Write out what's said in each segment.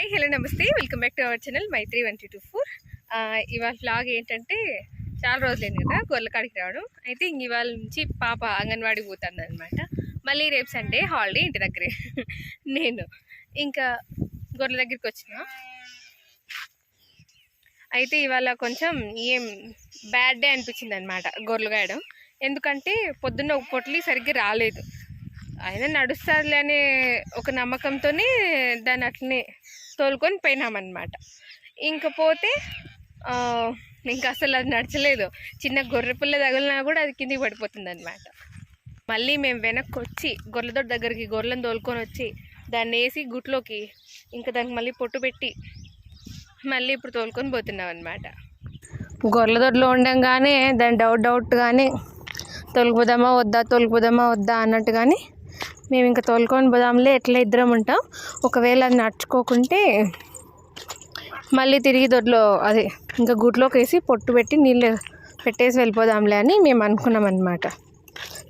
Hi hello namaste. Welcome back to our channel Maitri one two four ఇవాళ vlog ఏంటంటే చాలా రోజులేదు కదా గొర్రెకాడికి రావడం. అయితే ఇంక ఇవాళ నుంచి పాప అంగన్వాడికి పోతుంది అనమాట మళ్ళీ రేపు సండే హాలిడే ఇంటి దగ్గరే. నేను ఇంకా గొర్రెల దగ్గరికి వచ్చిన. అయితే ఇవాళ కొంచెం ఏం బ్యాడ్ డే అనిపించింది అనమాట గొర్రెలు గాయడం ఎందుకంటే పొద్దున్న ఒక పొట్లి సరిగ్గా రాలేదు. అయినా నడుస్తారులే అనే ఒక నమ్మకంతోనే దాన్ని అట్లనే తోలుకొని పోయినామన్నమాట. ఇంకపోతే ఇంకా అసలు అది నడచలేదు. చిన్న గొర్రె పిల్ల తగిలినా కూడా అది కిందికి పడిపోతుంది అనమాట మళ్ళీ మేము వెనక్కి వచ్చి గొర్రెదొడ్డ దగ్గరికి గొర్రెలను తోలుకొని వచ్చి దాన్ని వేసి గుట్లోకి ఇంకా దానికి మళ్ళీ పొట్టు పెట్టి మళ్ళీ ఇప్పుడు తోలుకొని పోతున్నాం అనమాట గొర్రెదొడ్లో ఉండంగానే దాని డౌట్ డౌట్ కానీ తొలగిపోదామా వద్దా తొలగిపోదామా వద్దా అన్నట్టు కానీ మేము ఇంకా తోలుకొని పోదాంలే ఎట్లా ఇద్దరం ఉంటాం. ఒకవేళ అది నడుచుకోకుంటే మళ్ళీ తిరిగి దొడ్లో అదే ఇంకా గుడ్లోకి వేసి పొట్టు పెట్టి నీళ్ళు పెట్టేసి వెళ్ళిపోదాంలే అని మేము అనుకున్నాం అనమాట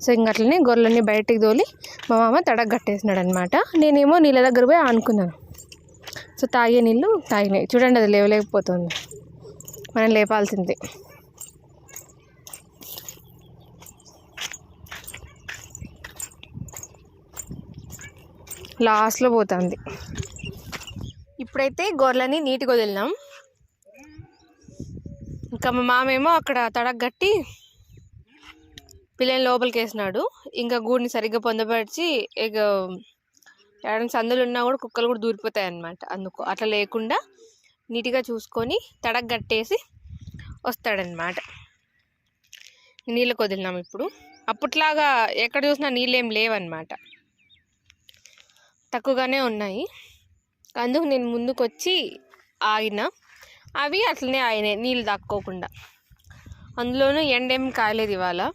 సో ఇంక అట్లనే గొర్రెలన్నీ బయటికి తోలి మా మామ తడగ కట్టేసినాడు అనమాట నేనేమో నీళ్ళ దగ్గర పోయి ఆనుకున్నాను. సో తాగే నీళ్ళు తాగినాయి. చూడండి అది లేవలేకపోతుంది. మనం లేపాల్సిందే. లాస్ట్లో పోతుంది. ఇప్పుడైతే గొర్రెలని నీట్గా వదిలినాం. ఇంకా మా మామేమో అక్కడ తడగట్టి పిల్లని లోపలికి వేసినాడు ఇంకా గూడిని సరిగ్గా పొందపరిచి ఇక ఏడైనా సందులు ఉన్నా కూడా కుక్కలు కూడా దూరిపోతాయి అన్నమాట అందుకు అట్లా లేకుండా నీట్గా చూసుకొని తడగట్టేసి వస్తాడనమాట నీళ్ళకి వదిలినాం ఇప్పుడు. అప్పట్లాగా ఎక్కడ చూసినా నీళ్ళు ఏం లేవన్నమాట. తక్కువగానే ఉన్నాయి. అందుకు నేను ముందుకు వచ్చి ఆగిన. అవి అట్లనే ఆగినాయి నీళ్ళు తాక్కోకుండా. అందులోనూ ఎండేం కాయలేదు ఇవాళ.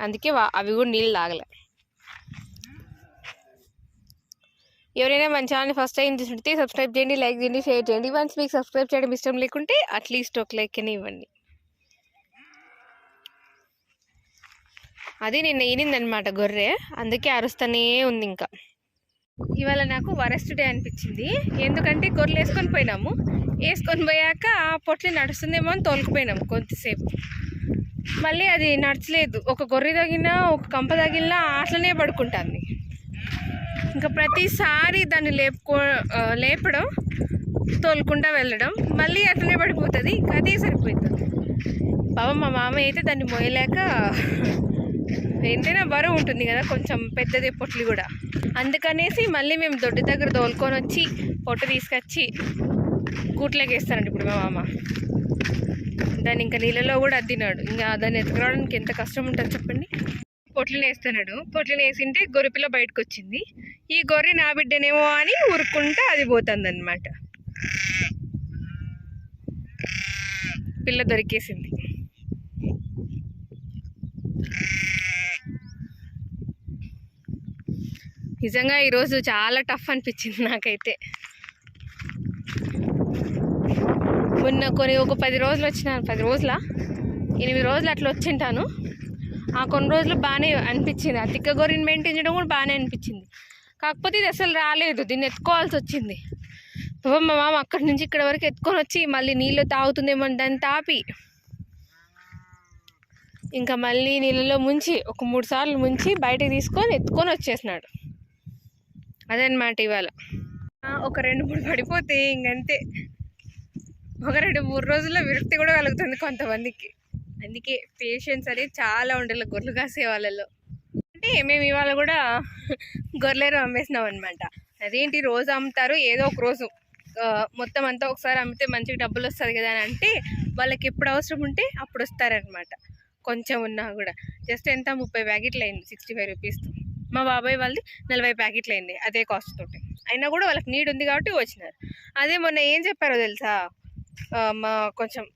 అందుకే వా- అవి కూడా నీళ్ళు తాగలే. ఎవరైనా మన ఛానల్ ఫస్ట్ టైం చూస్తుంటే సబ్స్క్రైబ్ చేయండి లైక్ చేయండి షేర్ చేయండి. వన్స్ మీకు సబ్స్క్రైబ్ చేయడం ఇష్టం లేకుంటే అట్లీస్ట్ ఒక లైక్ అని ఇవ్వండి. అది నిన్న ఈనిందనమాట గొర్రె. అందుకే అరుస్తూనే ఉంది ఇంకా. ఇవాళ నాకు వరస్ట్ డే అనిపించింది. ఎందుకంటే గొర్రెలు వేసుకొని పోయినాము. వేసుకొని పోయాక ఆ పొట్లి నడుస్తుందేమో అని తోలుకుపోయినాము కొంతసేపు మళ్ళీ అది నడచలేదు. ఒక గొర్రె తగిలినా ఒక కంప తగిలినా అట్లనే పడుకుంటుంది. ఇంకా ప్రతిసారి దాన్ని లేపుకో లేపడం తోలుకుంటా వెళ్ళడం మళ్ళీ అట్లనే పడిపోతుంది. ఇంకా అదే సరిపోతుంది. పాపం మా మామ అయితే దాన్ని మోయలేక ఎంతైనా బరువు ఉంటుంది కదా కొంచెం పెద్దది పొట్లు కూడా. అందుకనేసి మళ్ళీ మేము దొడ్డి దగ్గర తోలుకొని వచ్చి పొట్టు తీసుకొచ్చి గూట్లోకి వేస్తానండి ఇప్పుడు మా మామ. దాన్ని ఇంకా నీళ్ళలో కూడా అద్దినాడు. ఇంకా దాన్ని ఎత్తుకురావడానికి ఎంత కష్టం ఉంటుంది చెప్పండి? పొట్లను వేస్తున్నాడు. పొట్లను వేసింటే గొరిపిల్ల బయటకు వచ్చింది ఈ గొర్రె నా బిడ్డనేమో అని ఊరుకుంటా అది పోతుంది పిల్ల దొరికేసింది. నిజంగా ఈరోజు చాలా టఫ్ అనిపించింది నాకైతే. మొన్న కొన్ని ఒక పది రోజులు వచ్చినాను పది రోజుల? ఎనిమిది రోజులు అట్లా వచ్చింటాను. ఆ కొన్ని రోజులు బాగానే అనిపించింది. ఆ తిక్క గొర్రెని మెయింటైన్ చేయడం కూడా బాగానే అనిపించింది. కాకపోతే ఇది అసలు రాలేదు. దీన్ని ఎత్తుకోవాల్సి వచ్చింది. మా మామ అక్కడి నుంచి ఇక్కడ వరకు ఎత్తుకొని వచ్చి మళ్ళీ నీళ్ళు తాగుతుందేమో దాన్ని తాపి ఇంకా మళ్ళీ నీళ్ళలో ముంచి ఒక మూడు సార్లు ముంచి బయటకు తీసుకొని ఎత్తుకొని వచ్చేసినాడు. అదనమాట ఇవాళ. ఒక రెండు మూడు పడిపోతే ఇంకంతే. ఒక రెండు మూడు రోజుల్లో విరక్తి కూడా కలుగుతుంది కొంతమందికి. అందుకే పేషెన్స్ అనేది చాలా ఉండాలి గొర్రెలు కాసే వాళ్ళలో. అంటే మేము ఇవాళ కూడా గొర్రెలు అమ్మేసినాం అనమాట అదేంటి రోజు అమ్ముతారు? ఏదో ఒక రోజు. మొత్తం అంతా ఒకసారి అమ్మితే మంచిగా డబ్బులు వస్తుంది కదా అని అంటే వాళ్ళకి ఎప్పుడు అవసరం ఉంటే అప్పుడు వస్తారనమాట కొంచెం ఉన్నా కూడా. జస్ట్ ఎంత? ముప్పై ప్యాకెట్లు అయింది. సిక్స్టీ ఫైవ్ రూపీస్తో మా బాబాయ్ వాళ్ళది నలభై ప్యాకెట్లు అయింది అదే కాస్ట్ తోటి. అయినా కూడా వాళ్ళకి నీడ్ ఉంది కాబట్టి వచ్చినారు. అదే మొన్న ఏం చెప్పారో తెలుసా? మా కొంచెం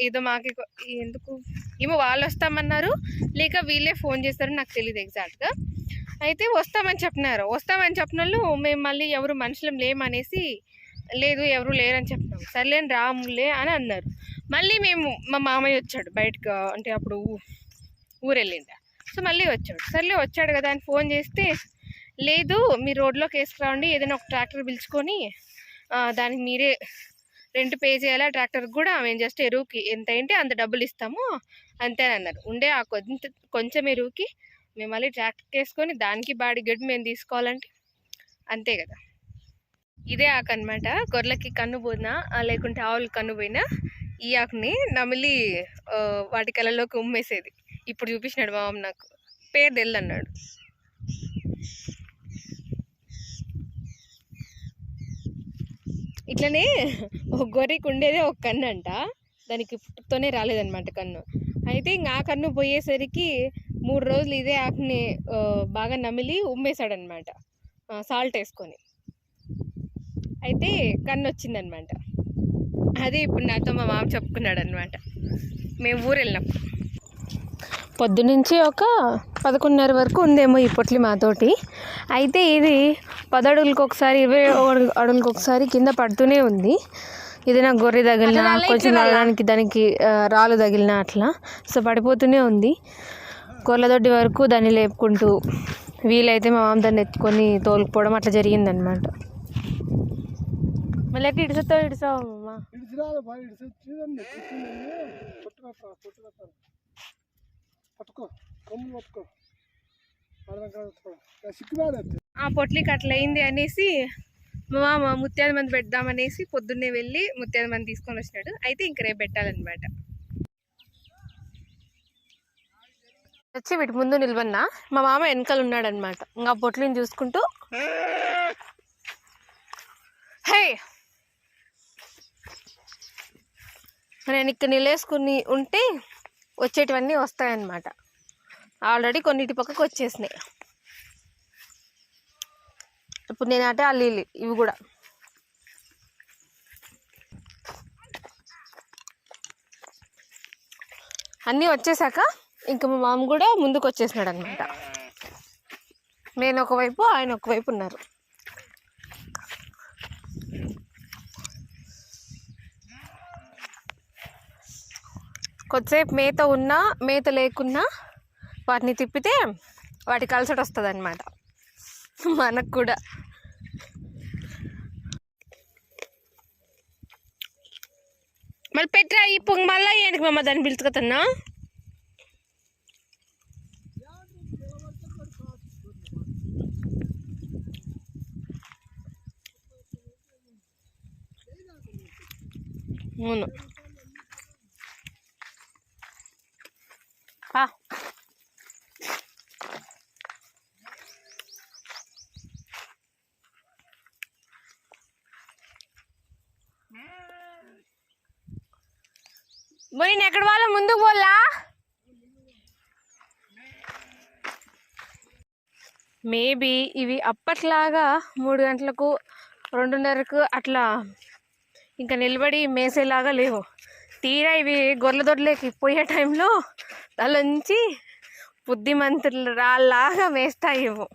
ఏదో మాకి ఎందుకు? ఏమో వాళ్ళు వస్తామన్నారు లేక వీళ్ళే ఫోన్ చేస్తారని నాకు తెలియదు ఎగ్జాక్ట్గా అయితే వస్తామని చెప్పినారు. వస్తామని చెప్పిన వాళ్ళు మేము మళ్ళీ ఎవరు మనుషులం లేమనేసి లేదు ఎవరు లేరని చెప్పినాం. సర్లేని రాములే అని అన్నారు. మళ్ళీ మేము మా మామయ్య వచ్చాడు బయటకు అంటే అప్పుడు ఊ- ఊరు సో మళ్ళీ వచ్చాడు. సర్లే వచ్చాడు కదా అని ఫోన్ చేస్తే లేదు మీ రోడ్లోకి వేసుకురావండి ఏదైనా ఒక ట్రాక్టర్ పిలుచుకొని దానికి మీరే రెంట్ పే చేయాలా ట్రాక్టర్కి కూడా మేము జస్ట్ ఎరువుకి ఎంత ఏంటి అంత డబ్బులు ఇస్తాము అంతే అని అన్నారు. ఉండే ఆ కొంత కొంచెం ఎరువుకి మేము మళ్ళీ ట్రాక్టర్కి వేసుకొని దానికి బాడీ గడ్డి మేము తీసుకోవాలంటే అంతే కదా. ఇదే ఆకు అనమాట గొర్రెలకి కన్ను పోయినా లేకుంటే ఆవులకి కన్ను పోయినా ఈ ఆకుని నమిలి వాటి కళ్ళలోకి ఉమ్మేసేది. ఇప్పుడు చూపించినాడు మా మామ నాకు. పేరు తెల్లు అన్నాడు. ఇట్లనే ఒక గొర్రెకి ఉండేదే ఒక కన్ను అంట. దానికి పుట్టుతోనే రాలేదన్నమాట కన్ను. అయితే ఇంకా ఆ కన్ను పోయేసరికి మూడు రోజులు ఇదే ఆకుని బాగా నమిలి ఉమ్మేశాడనమాట సాల్ట్ వేసుకొని. అయితే కన్ను వచ్చిందనమాట అదే ఇప్పుడు నాతో మా మామ చెప్పుకున్నాడు అనమాట మేము ఊరు వెళ్ళినప్పుడు పొద్దునుంచి ఒక పదకొండున్నర వరకు ఉందేమో ఈ పొట్లి మాతోటి. అయితే ఇది పది అడుగులకు ఒకసారి ఇరవై అడుగు- అడుగులకు ఒకసారి కింద పడుతూనే ఉంది. ఇది నాకు గొర్రె తగిలిన కొంచెం నడడానికి దానికి రాళ్ళు తగిలిన అట్లా. సో పడిపోతూనే ఉంది. కొర్లదొడ్డి వరకు దాన్ని లేపుకుంటూ వీలైతే మా మామ దాన్ని ఎత్తుకొని తోలుకుపోవడం అట్లా జరిగిందనమాట మళ్ళీ ఎక్కడ ఇడుస్తావు ఇడుస్తావు అమ్మ పట్టుకో. కొమ్ములు పట్టుకో. ఆ పొట్లికి అట్లా అయింది అనేసి మా మామ ముత్యాల మంది పెడదామనేసి పొద్దున్నే వెళ్ళి ముత్యాల మంది తీసుకొని వచ్చినాడు. అయితే ఇంక రేపు పెట్టాలన్నమాట. వచ్చి వీటి ముందు నిల్వన్నా. మా మామ వెనకాల ఉన్నాడనమాట ఇంకా పొట్లిని చూసుకుంటూ. హే! నేను ఇక్కడ నిలేసుకుని ఉంటే వచ్చేటివన్నీ వస్తాయన్నమాట. ఆల్రెడీ కొన్నిటి పక్కకు వచ్చేసినాయి. ఇప్పుడు నేను ఆ అల్లి ఇవి కూడా. అన్నీ వచ్చేసాక ఇంకా మా మామ కూడా ముందుకు వచ్చేసినాడు అనమాట నేను ఒకవైపు ఆయన ఒకవైపు ఉన్నారు. కొద్దిసేపు మేత ఉన్నా మేత లేకున్నా వాటిని తిప్పితే వాటికి అలసట వస్తుంది అనమాట మనకు కూడా. మళ్ళీ పెట్టరా ఈ పొంగ మళ్ళీ ఏంటి మమ్మ దాన్ని పిలుచుకుతున్నా? అవును పా మరి నేను ఎక్కడ వాళ్ళ ముందుకు పోలా? మేబీ ఇవి అప్పట్లాగా మూడు గంటలకు రెండున్నరకు అట్లా ఇంకా నిలబడి మేసేలాగా లేవు. తీరా ఇవి గొర్రెల దొడ్లేకి పోయే టైంలో తలంచి బుద్ధిమంతులు రాళ్ళలాగా మేస్తాయి ఇవ్వు